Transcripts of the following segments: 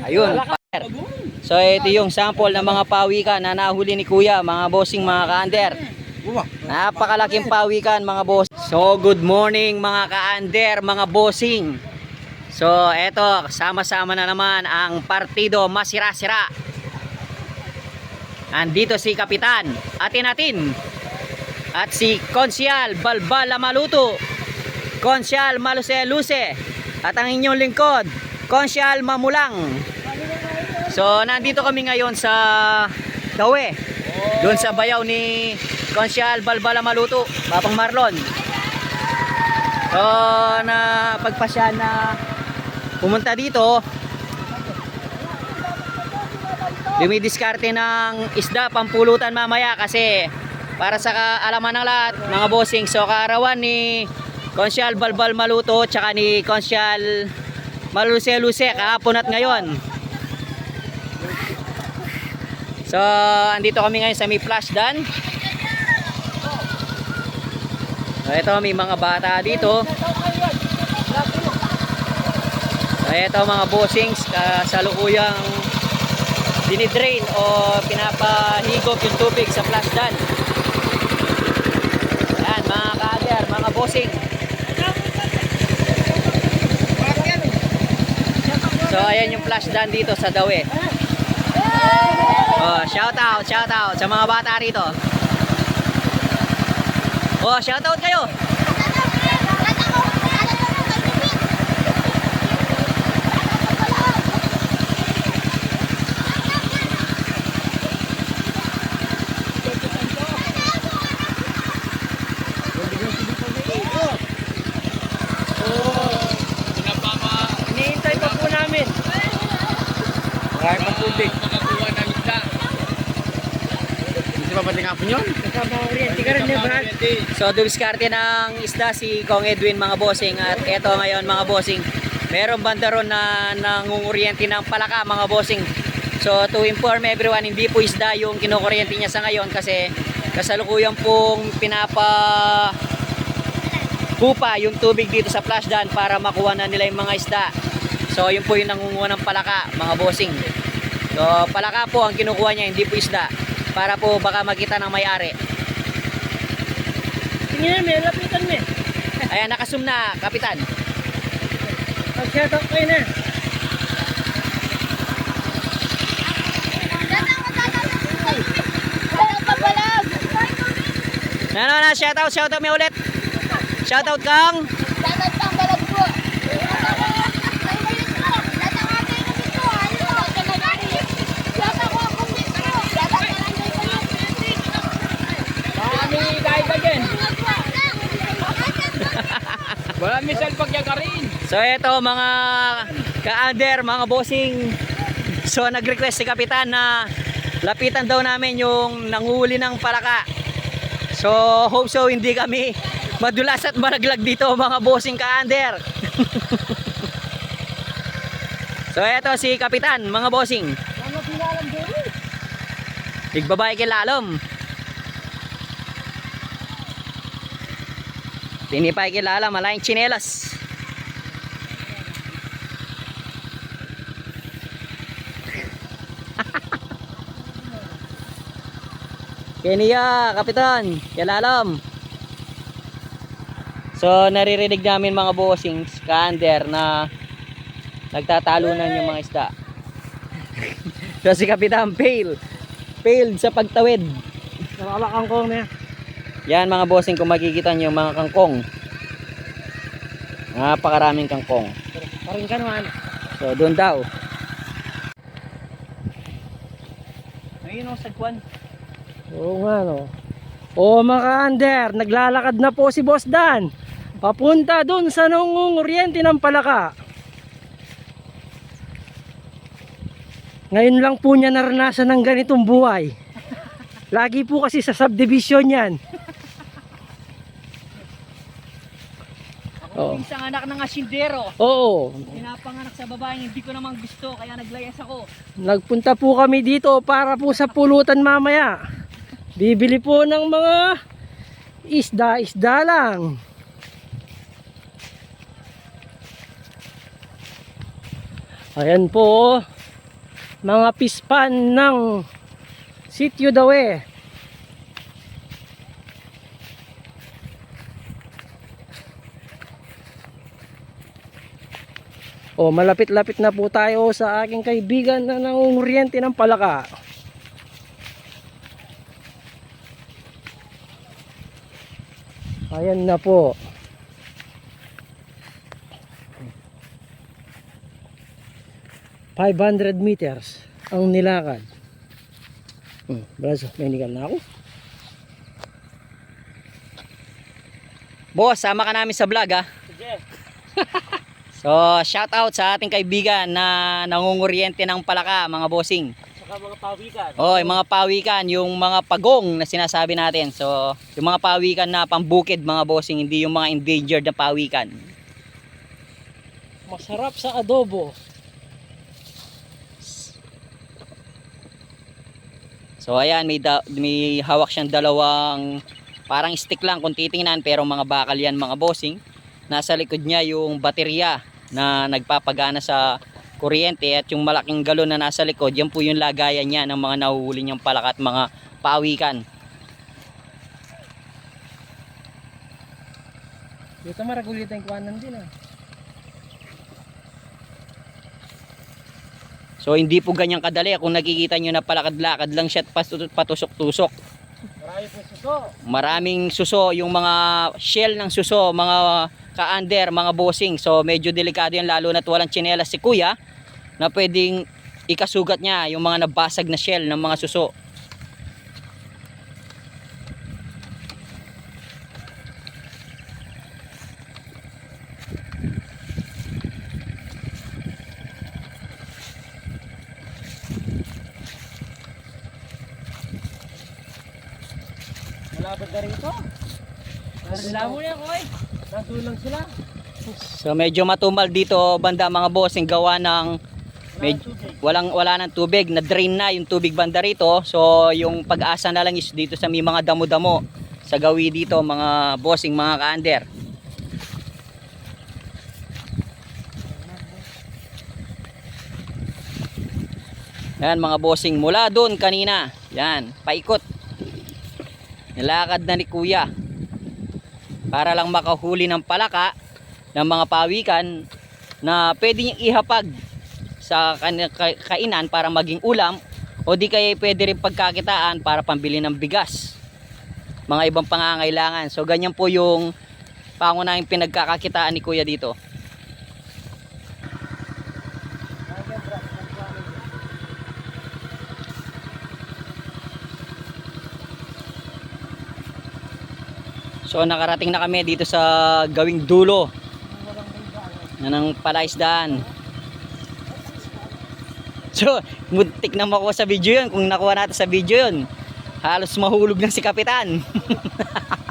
Ayun. So ito yung sample ng mga pawikan na nahuli ni Kuya, mga bossing mga ka-under. Napakalaking pawikan mga boss. So good morning mga ka-under, mga bossing. So eto, sama-sama na naman ang partido masira-sira. Andito si Kapitan, atin atin. At si Konsyal Balbala Maluto. Konsyal Maluse Luce. At ang inyong lingkod, Konsyal Mamulang. So nandito kami ngayon sa Dawe. Doon sa bayaw ni Konsyal Balbala Maluto, Papang Marlon. So na pagpasya na pumunta dito, dumidiskarte ng isda pampulutan mamaya kasi para sa kaalaman ng lahat, mga bossing, so kaarawan ni Konsyal Balbal Maluto tsaka ni Konsyal Maluse Luse kahapon at ngayon. So, andito kami ngayon sa may flash dan. So, ito may mga bata dito. So, ito mga bossings kasalukuyang dinidrain o pinapahigop yung tubig sa flash dan. Yan, mga kader, mga bossing. So, ayan yung flash dan dito sa Dawe. Oh, shout out, shout out sa mga bata rito. Oh, shout out kayo. Hinihintay pa po namin. Marami pang tubig. Makakuha ng isda. Hindi ba pati nga po yun? Kasama ko rin. Hindi ka rin. So, dumiskarte ng isda si Kong Edwin mga bossing at eto ngayon mga bossing. Meron banda ron na nangunguryente ng palaka mga bossing. So, to inform everyone, hindi po isda yung kinukuryente niya sa ngayon kasi kasalukuyan pong pinapa pupa yung tubig dito sa flash dan para makuha na nila yung mga isda. So, yun po yung nangunguha ng palaka mga bossing. So, palaka po ang kinukuha niya, hindi po isda. Para po baka makita ng may-ari. Tingnan mo, lapitan mo. Ayan, nakasum na, kapitan. Pag-shoutout kayo na. Na, na, na, shoutout, shoutout may ulit. Shoutout kang. Marami dahil ka dyan. Marami salpag yan ka rin. So, eto mga ka-under, mga bossing. So, nag-request si kapitan na lapitan daw namin yung nanghuli ng palaka. So, hope so hindi kami madulas at malaglag dito mga bossing ka-under. so, eto si kapitan, mga bossing. Igbabae kay lalom. Tinipay kay lala, malayang chinelas. Kenya, kapitan, kay lalam. So, naririnig namin mga bossing, scander na nagtatalunan yung mga isda. so, si kapitan, fail failed sa pagtawid. Nakalakan ko na. Yan mga bossing kung makikita nyo mga kangkong. Napakaraming kangkong. Paring ka naman. So doon daw. Ayun ang sagwan. Oo nga no. Oo mga ka-under, naglalakad na po si Boss Dan. Papunta dun sa nungunguryente ng palaka. Ngayon lang po niya naranasan ng ganitong buhay. Lagi po kasi sa subdivision yan. Oo. Isang anak ng asindero. Oo, Pinapanganak sa babaeng hindi ko naman gusto kaya naglayas ako. Nagpunta po kami dito para po sa pulutan mamaya. Bibili po ng mga isda-isda lang. Ayan po. oh. mga pispan ng Sitio Dawe. O malapit-lapit na po tayo sa aking kaibigan na nangunguryente ng palaka. Ayan na po. Five hundred meters ang nilakad. Hmm, braso, may nigal na ako. Boss, sama ka namin sa vlog ah. Sige. So, shout out sa ating kaibigan na nangunguryente ng palaka, mga bossing. Saka mga pawikan. Oh, yung mga pawikan, yung mga pagong na sinasabi natin. So, yung mga pawikan na pambukid, mga bossing, hindi yung mga endangered na pawikan. Masarap sa adobo. So, ayan, may, da- may hawak siyang dalawang parang stick lang kung titingnan pero mga bakal yan mga bossing. Nasa likod niya yung baterya na nagpapagana sa kuryente at yung malaking galon na nasa likod, yan po yung lagayan niya ng mga nahuhuli niyang palaka at mga pawikan. Dito maragulitan yung kuwanan din ah. So hindi po ganyan kadali kung nakikita nyo na palakad-lakad lang siya at patus- patusok-tusok. Marami po suso. Maraming suso, yung mga shell ng suso, mga ka-under, mga bossing. So medyo delikado yan lalo na't walang tsinelas si kuya na pwedeng ikasugat niya yung mga nabasag na shell ng mga suso. Malapit na rito. Nandula mo yan, koy. Nasulang sila. So medyo matumal dito banda mga bossing gawa ng med- walang wala nang tubig, na drain na yung tubig banda rito. So yung pag-asa na lang is dito sa may mga damo-damo sa gawi dito mga bossing mga ka-under. Yan mga bossing mula doon kanina. Yan, paikot. Nilakad na ni Kuya para lang makahuli ng palaka ng mga pawikan na pwede niyang ihapag sa kainan para maging ulam o di kaya pwede rin pagkakitaan para pambili ng bigas. Mga ibang pangangailangan. So ganyan po yung pangunahing pinagkakakitaan ni kuya dito. So nakarating na kami dito sa gawing dulo. Ng palaisdaan so muntik na makuha sa video yun. Kung nakuha natin sa video yun halos mahulog na si kapitan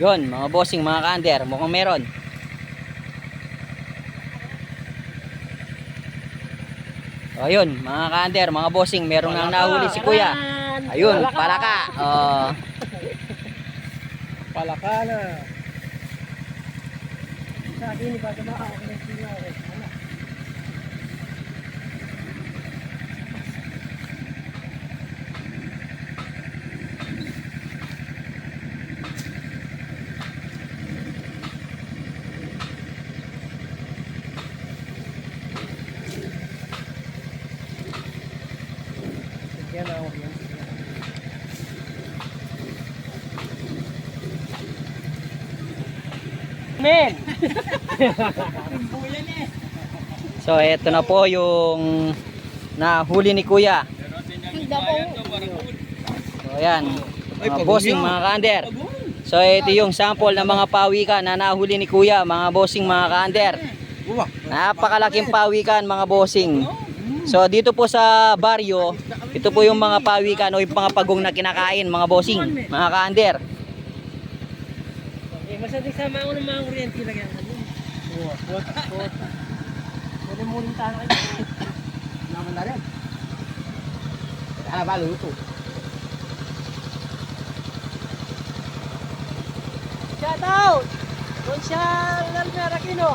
yun mga bossing mga kander mukhang meron. O yun mga kander mga bossing meron nang nahuli si kuya. Ayun palaka. Oh Palaka na. Sa akin, iba ito ako Men! so eto na po yung nahuli ni kuya. So ayan mga bossing mga kander so ito yung sample ng mga pawikan na nahuli ni kuya mga bossing mga kander napakalaking pawikan mga bossing. So dito po sa baryo ito po yung mga pawikan o yung mga pagong na kinakain mga bossing mga kander Eh, masading sama ako ng mga kuryente lagyan ka dun. Oo, kota, kota. Pwede mo rin tayo kayo. Naman na rin. Ah, baluto. Shout out! Consyal Lalmer Aquino.